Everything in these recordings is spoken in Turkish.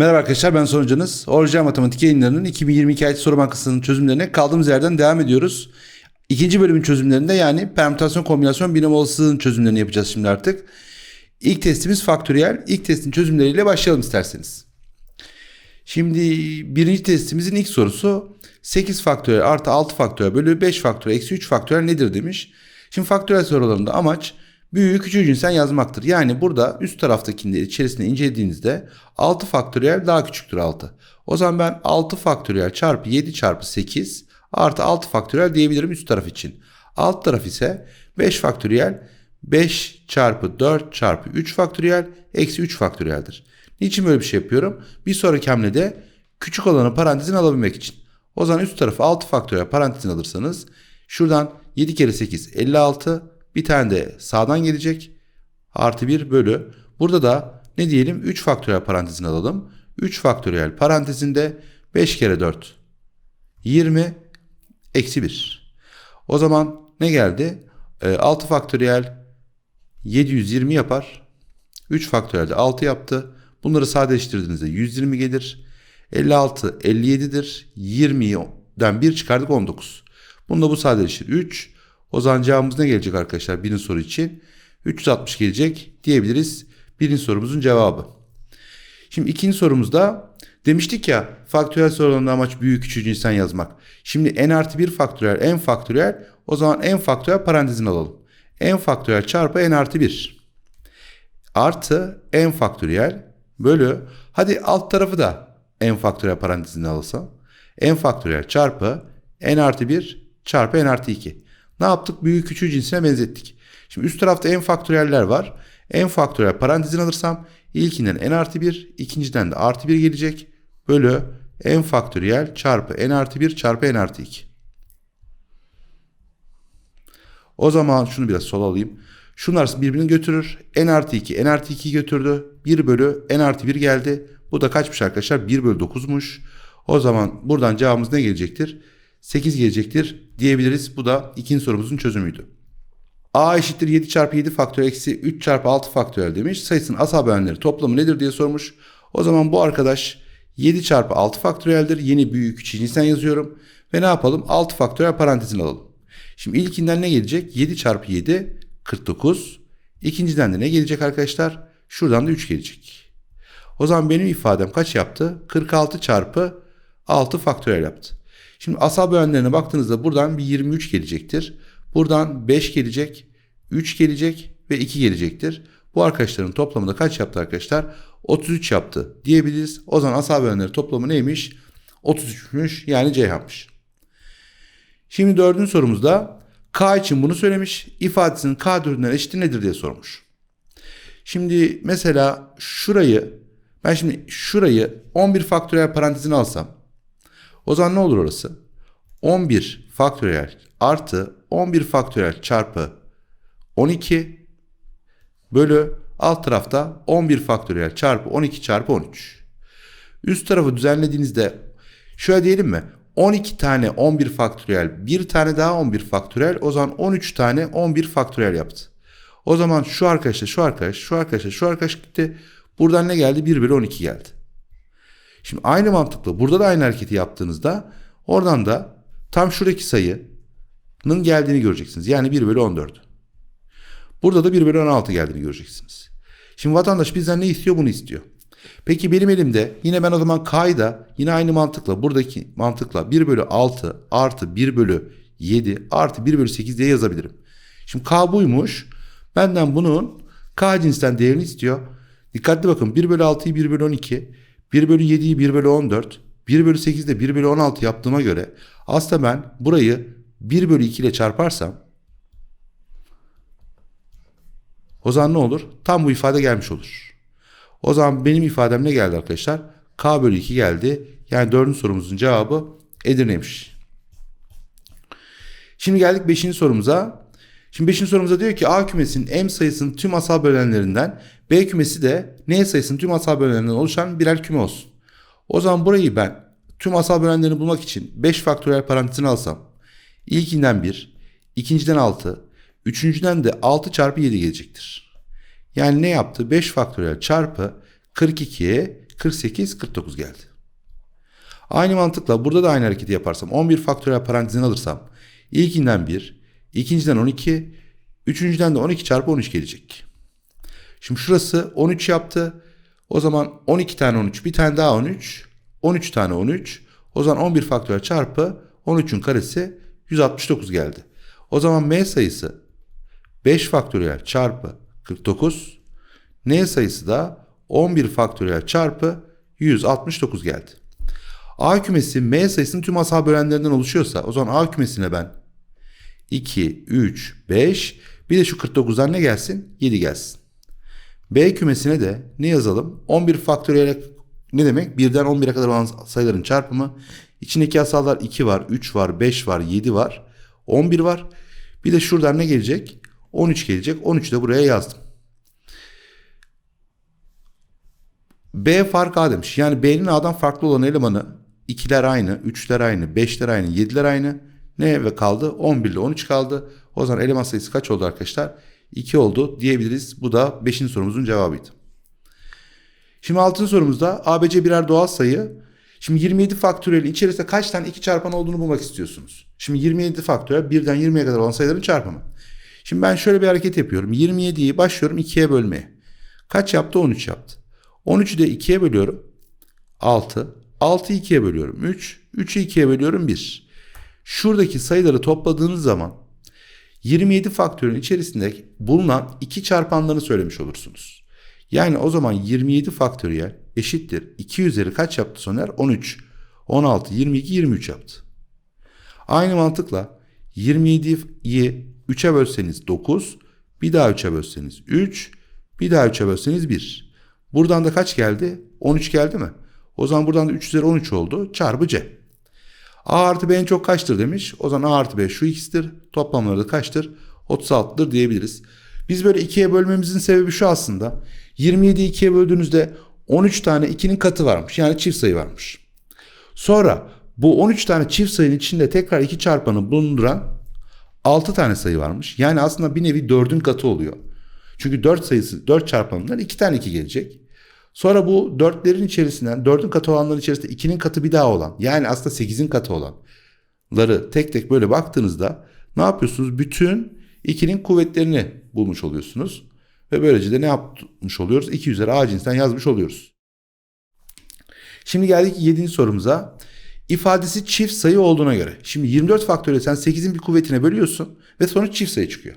Merhaba arkadaşlar ben sonucunuz. Orijinal Matematik yayınlarının 2022 ayet soru bankasının çözümlerine kaldığımız yerden devam ediyoruz. İkinci bölümün çözümlerinde yani permütasyon kombinasyon binom olasılığın çözümlerini yapacağız şimdi artık. İlk testimiz faktöriyel. İlk testin çözümleriyle başlayalım isterseniz. Şimdi birinci testimizin ilk sorusu 8 faktöriyel artı 6 faktöriyel bölü 5 faktöriyel eksi 3 faktöriyel nedir demiş. Şimdi faktöriyel sorularında amaç büyüğü küçüğü cinsten yazmaktır. Yani burada üst taraftakileri içerisinde incelediğinizde 6 faktöriyel daha küçüktür 6. O zaman ben 6 faktöriyel çarpı 7 çarpı 8 artı 6 faktöriyel diyebilirim üst taraf için. Alt taraf ise 5 faktöriyel 5 çarpı 4 çarpı 3 faktöriyel eksi 3 faktöriyeldir. Niçin böyle bir şey yapıyorum? Bir sonraki hamlede küçük olanı parantezin alabilmek için. O zaman üst tarafı 6 faktöriyel parantezin alırsanız şuradan 7 kere 8 56 bir tane de sağdan gelecek. Artı 1 bölü. Burada da ne diyelim 3 faktöriyel parantezini alalım. 3 faktöriyel parantezinde 5 kere 4 20 eksi 1. O zaman ne geldi? E, 6 faktöriyel 720 yapar. 3 faktöriyel de 6 yaptı. Bunları sadeleştirdiğinizde 120 gelir. 56 57'dir. 20'den 1 çıkardık 19. Bunda bu sadeleşir 3. O zaman cevabımız ne gelecek arkadaşlar birinci soru için? 360 gelecek diyebiliriz. Birinci sorumuzun cevabı. Şimdi ikinci sorumuzda demiştik ya faktöriyel sorularında amaç büyük küçük cinsten yazmak. Şimdi n artı 1 faktöriyel n faktöriyel o zaman n faktöriyel parantezini alalım. n faktöriyel çarpı n artı 1 artı n faktöriyel bölü hadi alt tarafı da n faktöriyel parantezini alırsam n faktöriyel çarpı n artı 1 çarpı n artı 2. Ne yaptık? Büyük küçüğü cinsine benzettik. Şimdi üst tarafta n faktöriyeller var. n faktöriyel parantezini alırsam ilkinden n artı 1, ikinciden de artı 1 gelecek. Bölü n faktöriyel çarpı n artı 1 çarpı n artı 2. O zaman şunu biraz sol alayım. Şunlar birbirini götürür. n artı 2, n artı 2'yi götürdü. 1 bölü n artı 1 geldi. Bu da kaçmış arkadaşlar? 1 bölü 9'muş. O zaman buradan cevabımız ne gelecektir? 8 gelecektir diyebiliriz. Bu da ikinci sorumuzun çözümüydü. A eşittir 7 çarpı 7 faktör eksi 3 çarpı 6 faktörel demiş. Sayısının asal bölenleri toplamı nedir diye sormuş. O zaman bu arkadaş 7 çarpı 6 faktöreldir. Yeni büyük cinsten yazıyorum. Ve ne yapalım? 6 faktörel parantezini alalım. Şimdi ilkinden ne gelecek? 7 çarpı 7 49. İkinciden de ne gelecek arkadaşlar? Şuradan da 3 gelecek. O zaman benim ifadem kaç yaptı? 46 çarpı 6 faktörel yaptı. Şimdi asal bölenlerine baktığınızda buradan bir 23 gelecektir. Buradan 5 gelecek, 3 gelecek ve 2 gelecektir. Bu arkadaşların toplamı da kaç yaptı arkadaşlar? 33 yaptı diyebiliriz. O zaman asal bölenleri toplamı neymiş? 33'müş yani Ceyhan'mış. Şimdi dördüncü sorumuzda K için bunu söylemiş. İfadesinin K dördünden eşiti nedir diye sormuş. Şimdi mesela şurayı ben şimdi şurayı 11 faktöriyel parantezine alsam o zaman ne olur orası? 11 faktöriyel artı 11 faktöriyel çarpı 12 bölü alt tarafta 11 faktöriyel çarpı 12 çarpı 13. Üst tarafı düzenlediğinizde şöyle diyelim mi? 12 tane 11 faktöriyel, bir tane daha 11 faktöriyel, o zaman 13 tane 11 faktöriyel yaptı. O zaman şu arkadaşla şu arkadaş, şu arkadaşla şu arkadaş gitti. Buradan ne geldi? 1 bölü 12 geldi. Şimdi aynı mantıkla burada da aynı hareketi yaptığınızda oradan da tam şuradaki sayının geldiğini göreceksiniz. Yani 1 bölü 14. Burada da 1 bölü 16 geldiğini göreceksiniz. Şimdi vatandaş bizden ne istiyor? Bunu istiyor. Peki benim elimde yine ben o zaman K'yı yine aynı mantıkla buradaki mantıkla 1 bölü 6 artı 1 bölü 7 artı 1 bölü 8 diye yazabilirim. Şimdi K buymuş. Benden bunun K cinsten değerini istiyor. Dikkatli bakın 1 bölü 6'yı 1 bölü 12 1 bölü 7'yi 1 bölü 14, 1 bölü 8'de 1 bölü 16 yaptığıma göre aslında ben burayı 1 bölü 2 ile çarparsam o zaman ne olur? Tam bu ifade gelmiş olur. O zaman benim ifadem ne geldi arkadaşlar? K bölü 2 geldi. Yani dördüncü sorumuzun cevabı Edirne'ymiş. Şimdi geldik beşinci sorumuza. Şimdi beşinci sorumuza diyor ki A kümesinin M sayısının tüm asal bölenlerinden B kümesi de N sayısının tüm asal bölenlerinden oluşan birer küme olsun. O zaman burayı ben tüm asal bölenlerini bulmak için 5 faktöriyel parantezini alsam ilkinden 1, ikinciden 6, üçüncüden de 6 çarpı 7 gelecektir. Yani ne yaptı? 5 faktöriyel çarpı 42 48, 49 geldi. Aynı mantıkla burada da aynı hareketi yaparsam 11 faktöriyel parantezini alırsam ilkinden 1, ikinciden 12, üçüncüden de 12 çarpı 13 gelecek. Şimdi şurası 13 yaptı. O zaman 12 tane 13, bir tane daha 13, 13 tane 13. O zaman 11 faktöriyel çarpı 13'ün karesi 169 geldi. O zaman m sayısı 5 faktöriyel çarpı 49. N sayısı da 11 faktöriyel çarpı 169 geldi. A kümesi M sayısının tüm asal bölenlerinden oluşuyorsa o zaman A kümesine ben 2, 3, 5 bir de şu 49'dan ne gelsin? 7 gelsin. B kümesine de ne yazalım? 11 faktöriyel ne demek? 1'den 11'e kadar olan sayıların çarpımı. İçindeki asallar 2 var, 3 var, 5 var, 7 var, 11 var. Bir de şuradan ne gelecek? 13 gelecek. 13 de buraya yazdım. B fark A demiş. Yani B'nin A'dan farklı olan elemanı 2'ler aynı, 3'ler aynı, 5'ler aynı, 7'ler aynı. Ne ve kaldı? 11 ile 13 kaldı. O zaman eleman sayısı kaç oldu arkadaşlar? 2 oldu diyebiliriz. Bu da 5. sorumuzun cevabıydı. Şimdi 6. sorumuzda ABC birer doğal sayı. Şimdi 27 faktöriyel içerisinde kaç tane 2 çarpan olduğunu bulmak istiyorsunuz. Şimdi 27 faktöriyel 1'den 20'ye kadar olan sayıların çarpımı. Şimdi ben şöyle bir hareket yapıyorum. 27'yi başlıyorum 2'ye bölmeye. Kaç yaptı? 13 yaptı. 13'ü de 2'ye bölüyorum. 6. 6'yı 2'ye bölüyorum. 3. 3'ü 2'ye bölüyorum 1. Şuradaki sayıları topladığınız zaman 27 faktörün içerisinde bulunan iki çarpanlarını söylemiş olursunuz. Yani o zaman 27 faktöriyel eşittir. 2 üzeri kaç yaptı Soner? 13. 16, 22, 23 yaptı. Aynı mantıkla 27'yi 3'e bölseniz 9, bir daha 3'e bölseniz 3, bir daha 3'e bölseniz 1. Buradan da kaç geldi? 13 geldi mi? O zaman buradan da 3 üzeri 13 oldu. Çarpı C. A artı B en çok kaçtır demiş. O zaman A artı B şu ikisidir. Toplamları da kaçtır? 36'dır diyebiliriz. Biz böyle ikiye bölmemizin sebebi şu aslında. 27'yi ikiye böldüğünüzde 13 tane 2'nin katı varmış. Yani çift sayı varmış. Sonra bu 13 tane çift sayının içinde tekrar 2 çarpanı bulunduran 6 tane sayı varmış. Yani aslında bir nevi 4'ün katı oluyor. Çünkü 4 sayısı 4 çarpanından 2 tane 2 gelecek. Sonra bu 4'lerin içerisinden 4'ün katı olanların içerisinde 2'nin katı bir daha olan yani aslında 8'in katı olanları tek tek böyle baktığınızda ne yapıyorsunuz? Bütün 2'nin kuvvetlerini bulmuş oluyorsunuz. Ve böylece de ne yapmış oluyoruz? 2 üzeri A cinsinden yazmış oluyoruz. Şimdi geldik 7. sorumuza. İfadesi çift sayı olduğuna göre. Şimdi 24 faktöriyel sen 8'in bir kuvvetine bölüyorsun ve sonuç çift sayı çıkıyor.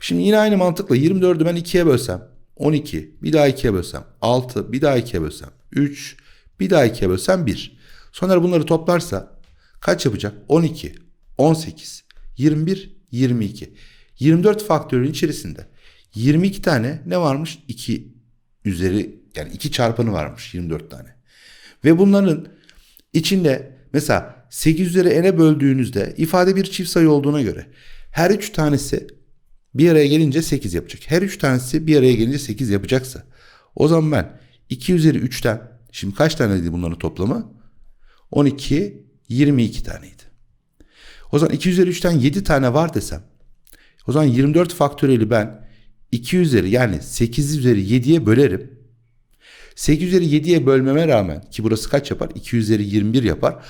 Şimdi yine aynı mantıkla 24'ü ben 2'ye bölsem 12, bir daha 2'ye bölsem 6, bir daha 2'ye bölsem 3, bir daha 2'ye bölsem 1. Sonra bunları toplarsa kaç yapacak? 12, 18, 21, 22. 24 faktörün içerisinde 22 tane ne varmış? 2 üzeri yani 2 çarpanı varmış 24 tane. Ve bunların içinde mesela 8 üzeri n'e böldüğünüzde ifade bir çift sayı olduğuna göre her 3 tanesi bir araya gelince 8 yapacak. Her 3 tanesi bir araya gelince 8 yapacaksa o zaman ben 2 üzeri 3'ten şimdi kaç taneydi bunların toplamı? 12, 22 taneydi. O zaman 2 üzeri 3'ten 7 tane var desem o zaman 24 faktöriyeli ben 2 üzeri yani 8 üzeri 7'ye bölerim. 8 üzeri 7'ye bölmeme rağmen ki burası kaç yapar? 2 üzeri 21 yapar.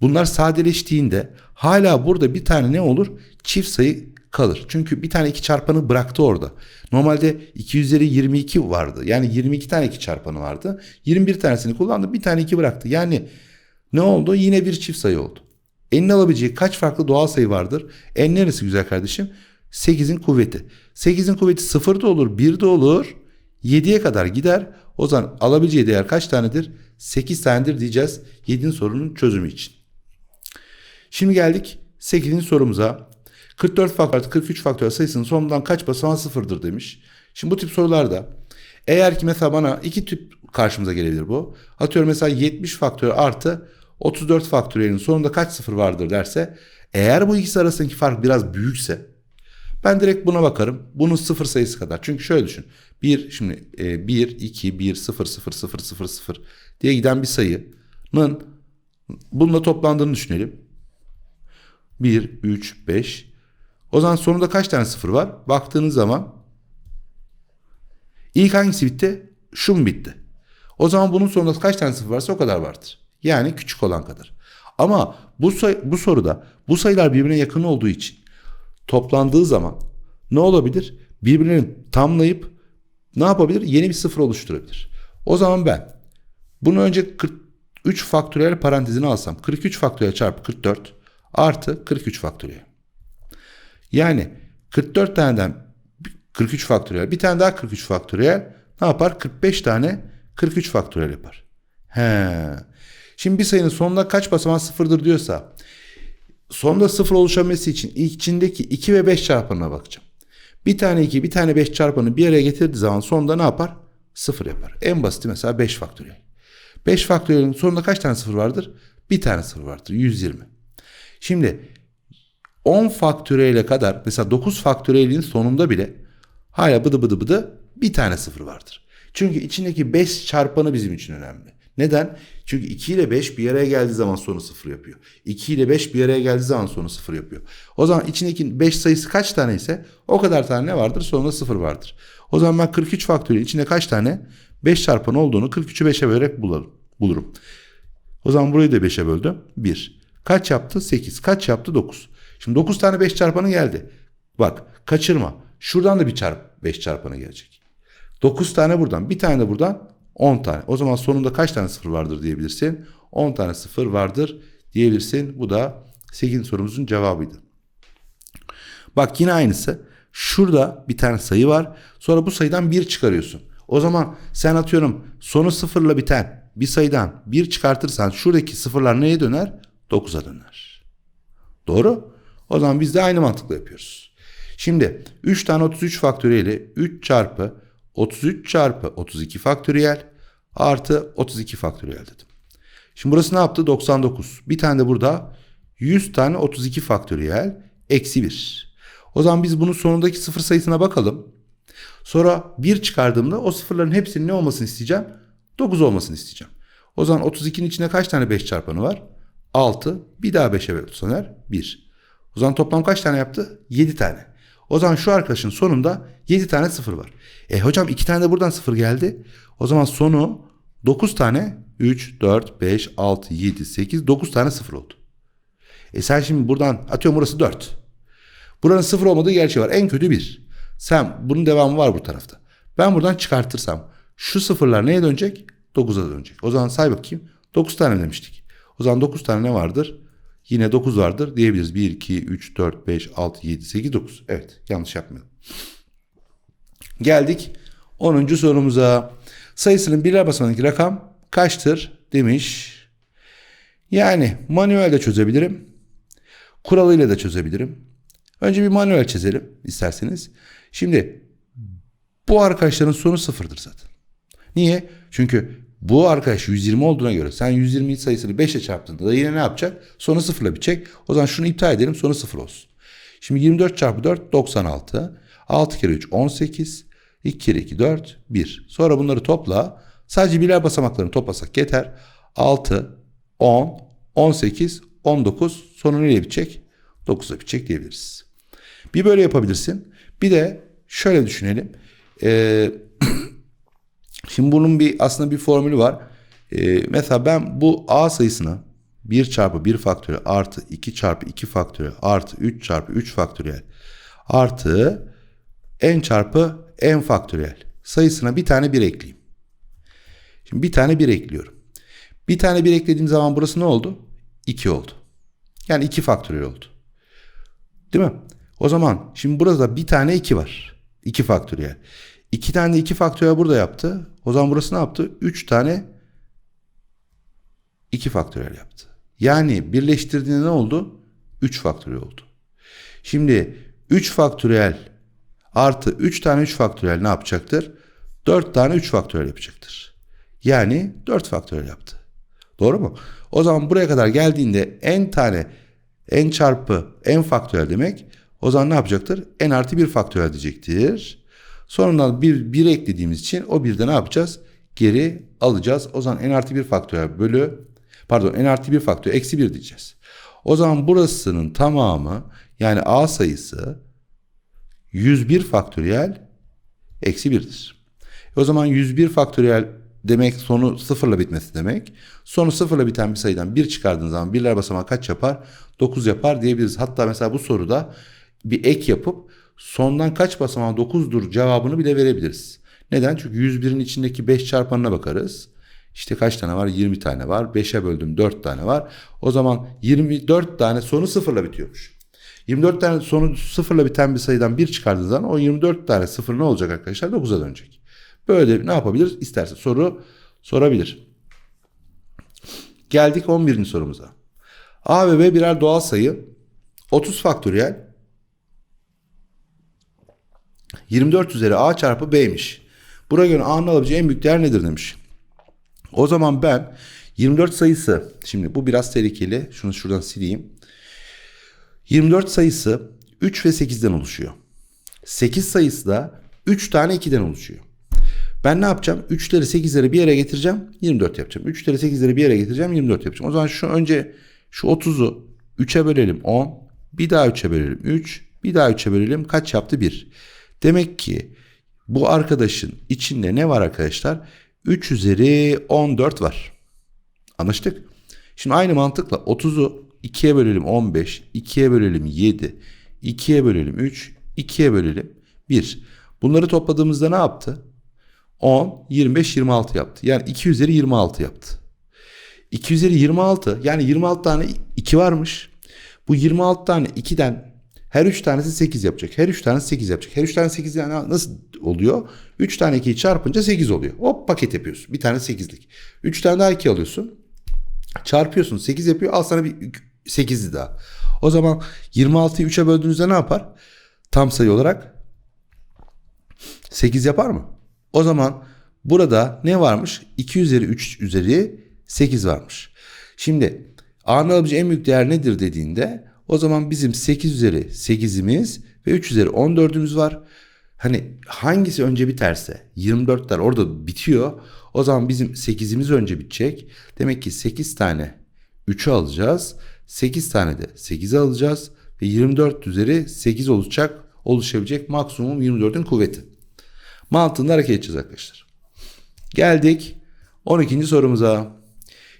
Bunlar sadeleştiğinde hala burada bir tane ne olur? Çift sayı kalır. Çünkü bir tane iki çarpanı bıraktı orada. Normalde 2 üzeri 22 vardı. Yani 22 tane iki çarpanı vardı. 21 tanesini kullandı. Bir tane iki bıraktı. Yani ne oldu? Yine bir çift sayı oldu. N'in alabileceği kaç farklı doğal sayı vardır? N neresi güzel kardeşim? 8'in kuvveti. 8'in kuvveti 0 da olur, 1 de olur. 7'ye kadar gider. O zaman alabileceği değer kaç tanedir? 8 tanedir diyeceğiz 7'nin sorunun çözümü için. Şimdi geldik 8'in sorumuza. 44 faktör 43 faktör sayısının sonundan kaç basamağı sıfırdır demiş. Şimdi bu tip sorularda eğer ki mesela bana iki tip karşımıza gelebilir bu. Atıyorum mesela 70 faktör artı 34 faktöriyelin sonunda kaç sıfır vardır derse eğer bu ikisi arasındaki fark biraz büyükse ben direkt buna bakarım. Bunun sıfır sayısı kadar. Çünkü şöyle düşün. 1 şimdi e, 1 2 1 0 0 0 0 0 diye giden bir sayının bununla toplandığını düşünelim. 1 3 5 o zaman sonunda kaç tane sıfır var? Baktığınız zaman ilk hangisi bitti? Şu mu bitti? O zaman bunun sonunda kaç tane sıfır varsa o kadar vardır. Yani küçük olan kadar. Ama bu, say- bu soruda bu sayılar birbirine yakın olduğu için toplandığı zaman ne olabilir? Birbirlerini tamlayıp ne yapabilir? Yeni bir sıfır oluşturabilir. O zaman ben bunu önce 43 faktöriyel parantezine alsam 43 faktöriyel çarpı 44 artı 43 faktöriyel. Yani 44 taneden 43 faktöriyel bir tane daha 43 faktöriyel ne yapar? 45 tane 43 faktöriyel yapar. He. Şimdi bir sayının sonunda kaç basamağı sıfırdır diyorsa sonda sıfır oluşabilmesi için içindeki 2 ve 5 çarpanına bakacağım. Bir tane 2 bir tane 5 çarpanı bir araya getirdiği zaman sonunda ne yapar? Sıfır yapar. En basiti mesela 5 faktöriyel. 5 faktöriyelin sonunda kaç tane sıfır vardır? Bir tane sıfır vardır. 120. Şimdi 10 faktöriyele kadar mesela 9 faktöriyelin sonunda bile hala bıdı bıdı bıdı bir tane sıfır vardır. Çünkü içindeki 5 çarpanı bizim için önemli. Neden? Çünkü 2 ile 5 bir araya geldiği zaman sonu sıfır yapıyor. 2 ile 5 bir araya geldiği zaman sonu sıfır yapıyor. O zaman içindeki 5 sayısı kaç tane ise o kadar tane ne vardır? Sonunda sıfır vardır. O zaman ben 43 faktöriyel içinde kaç tane 5 çarpanı olduğunu 43'ü 5'e bölerek bulurum. O zaman burayı da 5'e böldüm. 1. Kaç yaptı? 8. Kaç yaptı? 9. Şimdi 9 tane 5 çarpanı geldi. Bak kaçırma. Şuradan da bir çarp 5 çarpanı gelecek. 9 tane buradan. Bir tane de buradan 10 tane. O zaman sonunda kaç tane sıfır vardır diyebilirsin. 10 tane sıfır vardır diyebilirsin. Bu da 8. sorumuzun cevabıydı. Bak yine aynısı. Şurada bir tane sayı var. Sonra bu sayıdan 1 çıkarıyorsun. O zaman sen atıyorum sonu sıfırla biten bir sayıdan 1 çıkartırsan şuradaki sıfırlar neye döner? 9'a döner. Doğru? O zaman biz de aynı mantıkla yapıyoruz. Şimdi 3 tane 33 faktöriyeli 3 çarpı 33 çarpı 32 faktöriyel artı 32 faktöriyel dedim. Şimdi burası ne yaptı? 99. Bir tane de burada 100 tane 32 faktöriyel eksi 1. O zaman biz bunun sonundaki sıfır sayısına bakalım. Sonra 1 çıkardığımda o sıfırların hepsinin ne olmasını isteyeceğim? 9 olmasını isteyeceğim. O zaman 32'nin içinde kaç tane 5 çarpanı var? 6. Bir daha 5'e bölüner 1. O zaman toplam kaç tane yaptı? 7 tane. O zaman şu arkadaşın sonunda 7 tane sıfır var. E hocam 2 tane de buradan sıfır geldi. O zaman sonu 9 tane 3, 4, 5, 6, 7, 8, 9 tane sıfır oldu. E sen şimdi buradan atıyorum burası 4. Buranın sıfır olmadığı gerçeği var. En kötü 1. Sen bunun devamı var bu tarafta. Ben buradan çıkartırsam şu sıfırlar neye dönecek? 9'a dönecek. O zaman say bakayım. 9 tane demiştik. O zaman 9 tane ne vardır? Yine 9 vardır diyebiliriz. 1, 2, 3, 4, 5, 6, 7, 8, 9. Evet yanlış yapmıyorum. Geldik 10. sorumuza. Sayısının birler basamağındaki rakam kaçtır demiş. Yani manuelde çözebilirim. Kuralıyla da çözebilirim. Önce bir manuel çizelim isterseniz. Şimdi bu arkadaşların sonu sıfırdır zaten. Niye? Çünkü bu arkadaş 120 olduğuna göre sen 120 sayısını 5 ile çarptığında da yine ne yapacak? Sonu sıfırla bitecek. O zaman şunu iptal edelim sonu sıfır olsun. Şimdi 24 çarpı 4 96. 6 kere 3 18. 2 kere 2 4 1. Sonra bunları topla. Sadece birler basamaklarını toplasak yeter. 6, 10, 18, 19 sonu neyle bitecek? 9'a bitecek diyebiliriz. Bir böyle yapabilirsin. Bir de şöyle düşünelim. Ee, şimdi bunun bir aslında bir formülü var. Ee, mesela ben bu A sayısını 1 çarpı 1 faktöriyel artı 2 çarpı 2 faktöriyel artı 3 çarpı 3 faktöriyel artı n çarpı n faktöriyel sayısına bir tane 1 ekleyeyim. Şimdi bir tane 1 ekliyorum. Bir tane 1 eklediğim zaman burası ne oldu? 2 oldu. Yani 2 faktöriyel oldu. Değil mi? O zaman şimdi burada bir tane 2 var. 2 faktöriyel. 2 tane de 2 faktöriyel burada yaptı. O zaman burası ne yaptı? 3 tane 2 faktöriyel yaptı. Yani birleştirdiğinde ne oldu? 3 faktöriyel oldu. Şimdi 3 faktöriyel artı 3 tane 3 faktöriyel ne yapacaktır? 4 tane 3 faktöriyel yapacaktır. Yani 4 faktöriyel yaptı. Doğru mu? O zaman buraya kadar geldiğinde n tane n çarpı n faktöriyel demek o zaman ne yapacaktır? n artı 1 faktöriyel diyecektir. Sonradan bir, 1 eklediğimiz için o birde ne yapacağız? Geri alacağız. O zaman n artı 1 faktöriyel bölü pardon n artı 1 faktöriyel eksi 1 diyeceğiz. O zaman burasının tamamı yani a sayısı 101 faktöriyel eksi 1'dir. O zaman 101 faktöriyel demek sonu sıfırla bitmesi demek. Sonu sıfırla biten bir sayıdan bir çıkardığın zaman birler basamağı kaç yapar? 9 yapar diyebiliriz. Hatta mesela bu soruda bir ek yapıp sondan kaç basamağı 9'dur cevabını bile verebiliriz. Neden? Çünkü 101'in içindeki 5 çarpanına bakarız. İşte kaç tane var? 20 tane var. 5'e böldüm 4 tane var. O zaman 24 tane sonu sıfırla bitiyormuş. 24 tane sonu sıfırla biten bir sayıdan bir çıkardığınız zaman o 24 tane sıfır ne olacak arkadaşlar? 9'a dönecek. Böyle ne yapabilir? İsterse soru sorabilir. Geldik 11. sorumuza. A ve B birer doğal sayı. 30 faktöriyel 24 üzeri A çarpı B'ymiş. Buna göre A'nın alabileceği en büyük değer nedir demiş. O zaman ben 24 sayısı şimdi bu biraz tehlikeli. Şunu şuradan sileyim. 24 sayısı 3 ve 8'den oluşuyor. 8 sayısı da 3 tane 2'den oluşuyor. Ben ne yapacağım? 3'leri 8'leri bir yere getireceğim. 24 yapacağım. 3'leri 8'leri bir yere getireceğim. 24 yapacağım. O zaman şu önce şu 30'u 3'e bölelim 10. Bir daha 3'e bölelim 3. Bir daha 3'e bölelim. Kaç yaptı? 1. Demek ki bu arkadaşın içinde ne var arkadaşlar? 3 üzeri 14 var. Anlaştık. Şimdi aynı mantıkla 30'u 2'ye bölelim 15, 2'ye bölelim 7, 2'ye bölelim 3, 2'ye bölelim 1. Bunları topladığımızda ne yaptı? 10, 25, 26 yaptı. Yani 2 üzeri 26 yaptı. 2 üzeri 26 yani 26 tane 2 varmış. Bu 26 tane 2'den her 3 tanesi 8 yapacak. Her 3 tanesi 8 yapacak. Her 3 tane 8 yani nasıl oluyor? 3 tane 2'yi çarpınca 8 oluyor. Hop paket yapıyorsun. Bir tane 8'lik. 3 tane daha 2 alıyorsun. Çarpıyorsun 8 yapıyor. Al sana bir 8'li daha. O zaman 26'yı 3'e böldüğünüzde ne yapar? Tam sayı olarak 8 yapar mı? O zaman burada ne varmış? 2 üzeri 3 üzeri 8 varmış. Şimdi A'nın alabileceği en büyük değer nedir dediğinde o zaman bizim 8 üzeri 8'imiz ve 3 üzeri 14'ümüz var. Hani hangisi önce biterse 24'ler orada bitiyor. O zaman bizim 8'imiz önce bitecek. Demek ki 8 tane 3'ü alacağız. 8 tane de 8'i alacağız. Ve 24 üzeri 8 olacak. Oluşabilecek maksimum 24'ün kuvveti. Mantığında hareket edeceğiz arkadaşlar. Geldik 12. sorumuza.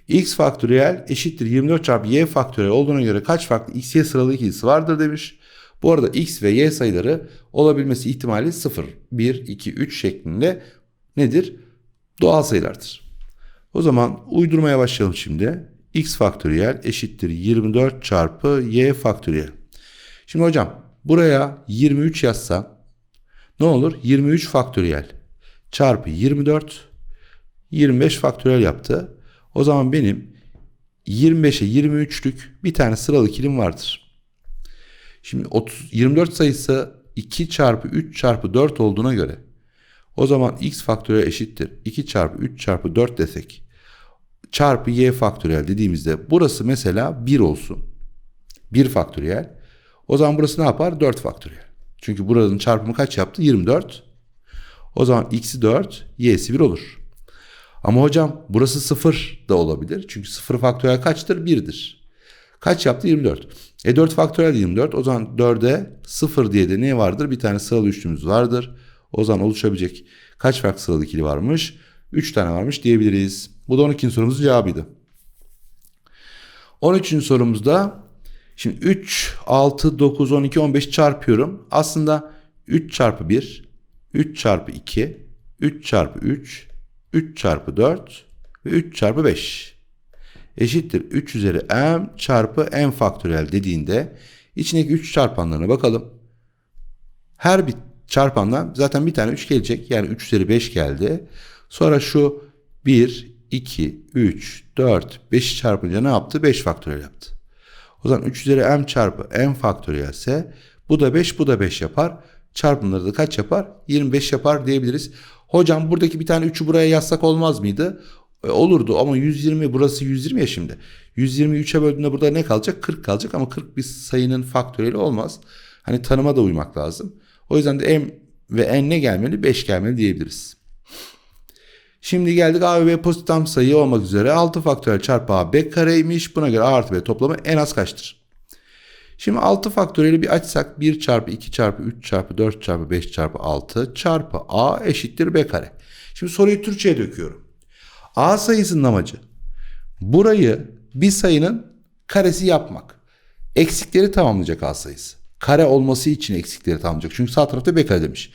X faktöriyel eşittir 24 çarpı y faktöriyel olduğuna göre kaç farklı x y sıralı ikilisi vardır demiş. Bu arada x ve y sayıları olabilmesi ihtimali 0, 1, 2, 3 şeklinde nedir? Doğal sayılardır. O zaman uydurmaya başlayalım şimdi. x faktöriyel eşittir 24 çarpı y faktöriyel. Şimdi hocam buraya 23 yazsam ne olur? 23 faktöriyel çarpı 24 25 faktöriyel yaptı. O zaman benim 25'e 23'lük bir tane sıralı ikilim vardır. Şimdi 30, 24 sayısı 2 çarpı 3 çarpı 4 olduğuna göre o zaman x faktöriyel eşittir. 2 çarpı 3 çarpı 4 desek çarpı y faktöriyel dediğimizde burası mesela 1 olsun. 1 faktöriyel. O zaman burası ne yapar? 4 faktöriyel. Çünkü buranın çarpımı kaç yaptı? 24. O zaman x'i 4, y'si 1 olur. Ama hocam burası 0 da olabilir. Çünkü 0 faktöriyel kaçtır? 1'dir. Kaç yaptı? 24. E 4 faktöriyel 24. O zaman 4'e 0 diye de ne vardır? Bir tane sıralı üçlümüz vardır. O zaman oluşabilecek kaç farklı sıralı ikili varmış? 3 tane varmış diyebiliriz. Bu da 12. sorumuzun cevabıydı. 13. sorumuzda şimdi 3, 6, 9, 12, 15 çarpıyorum. Aslında 3 çarpı 1, 3 çarpı 2, 3 çarpı 3, 3 çarpı 4 ve 3 çarpı 5 eşittir 3 üzeri m çarpı m faktöriyel dediğinde içindeki 3 çarpanlarına bakalım. Her bir çarpandan zaten bir tane 3 gelecek. Yani 3 üzeri 5 geldi. Sonra şu 1, 2, 3, 4, 5'i çarpınca ne yaptı? 5 faktöriyel yaptı. O zaman 3 üzeri m çarpı m faktöriyel ise bu da 5 bu da 5 yapar. Çarpımları da kaç yapar? 25 yapar diyebiliriz. Hocam buradaki bir tane 3'ü buraya yazsak olmaz mıydı? E, olurdu ama 120 burası 120 ya şimdi. 120 3'e böldüğünde burada ne kalacak? 40 kalacak ama 40 bir sayının faktöriyeli olmaz. Hani tanıma da uymak lazım. O yüzden de m ve n ne gelmeli? 5 gelmeli diyebiliriz. Şimdi geldik a ve b pozitif tam sayı olmak üzere 6 faktöriyel çarpı a b kareymiş. Buna göre a artı b toplamı en az kaçtır? Şimdi 6 faktöriyeli bir açsak 1 çarpı 2 çarpı 3 çarpı 4 çarpı 5 çarpı 6 çarpı a eşittir b kare. Şimdi soruyu Türkçe'ye döküyorum. A sayısının amacı burayı bir sayının karesi yapmak. Eksikleri tamamlayacak A sayısı. Kare olması için eksikleri tamamlayacak. Çünkü sağ tarafta B kare demiş.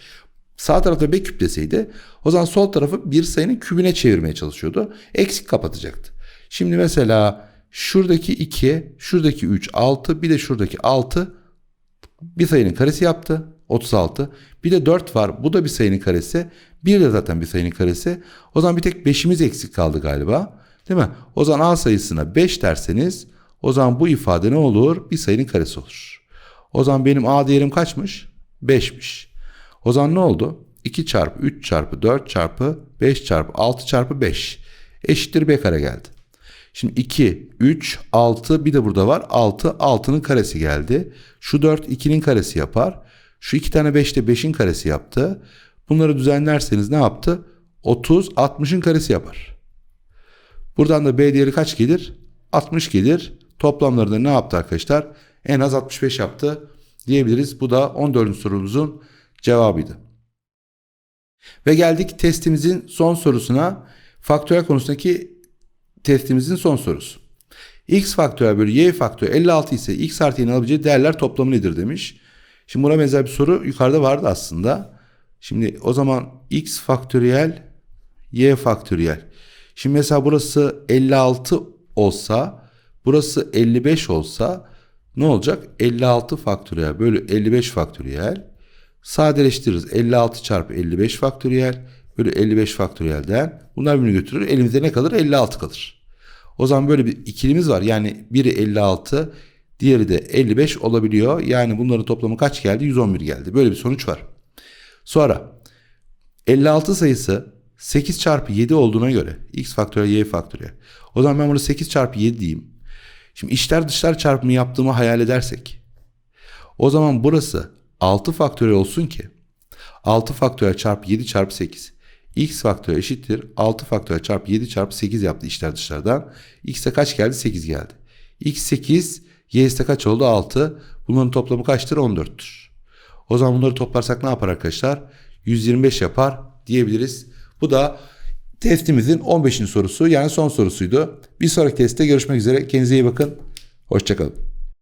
Sağ tarafta B küp deseydi o zaman sol tarafı bir sayının kübüne çevirmeye çalışıyordu. Eksik kapatacaktı. Şimdi mesela şuradaki 2, şuradaki 3, 6 bir de şuradaki 6 bir sayının karesi yaptı. 36. Bir de 4 var. Bu da bir sayının karesi. Bir de zaten bir sayının karesi. O zaman bir tek 5'imiz eksik kaldı galiba. Değil mi? O zaman A sayısına 5 derseniz o zaman bu ifade ne olur? Bir sayının karesi olur. O zaman benim A değerim kaçmış? 5'miş. O zaman ne oldu? 2 çarpı 3 çarpı 4 çarpı 5 çarpı 6 çarpı 5 eşittir B kare geldi. Şimdi 2, 3, 6 bir de burada var. 6, 6'nın karesi geldi. Şu 4, 2'nin karesi yapar. Şu 2 tane 5 de 5'in karesi yaptı. Bunları düzenlerseniz ne yaptı? 30, 60'ın karesi yapar. Buradan da B değeri kaç gelir? 60 gelir. Toplamlarında ne yaptı arkadaşlar? En az 65 yaptı diyebiliriz. Bu da 14. sorumuzun cevabıydı. Ve geldik testimizin son sorusuna. Faktörel konusundaki testimizin son sorusu. x faktörel bölü y faktörel 56 ise x artı y'nin alabileceği değerler toplamı nedir demiş. Şimdi buna benzer bir soru yukarıda vardı aslında. Şimdi o zaman x faktöriyel y faktöriyel. Şimdi mesela burası 56 olsa burası 55 olsa ne olacak? 56 faktöriyel bölü 55 faktöriyel. Sadeleştiririz. 56 çarpı 55 faktöriyel bölü 55 faktöriyelden. Bunlar birbirini götürür. Elimizde ne kalır? 56 kalır. O zaman böyle bir ikilimiz var. Yani biri 56, diğeri de 55 olabiliyor. Yani bunların toplamı kaç geldi? 111 geldi. Böyle bir sonuç var. Sonra 56 sayısı 8 çarpı 7 olduğuna göre x faktöriyel y faktöriyel. O zaman ben bunu 8 çarpı 7 diyeyim. Şimdi içler dışlar çarpımı yaptığımı hayal edersek. O zaman burası 6 faktöriyel olsun ki 6 faktöriyel çarpı 7 çarpı 8. x faktöriyel eşittir 6 faktöriyel çarpı 7 çarpı 8 yaptı içler dışlardan. x'e kaç geldi? 8 geldi. x 8 y'de kaç oldu? 6. Bunların toplamı kaçtır? 14'tür. O zaman bunları toplarsak ne yapar arkadaşlar? 125 yapar diyebiliriz. Bu da testimizin 15. sorusu yani son sorusuydu. Bir sonraki testte görüşmek üzere. Kendinize iyi bakın. Hoşçakalın.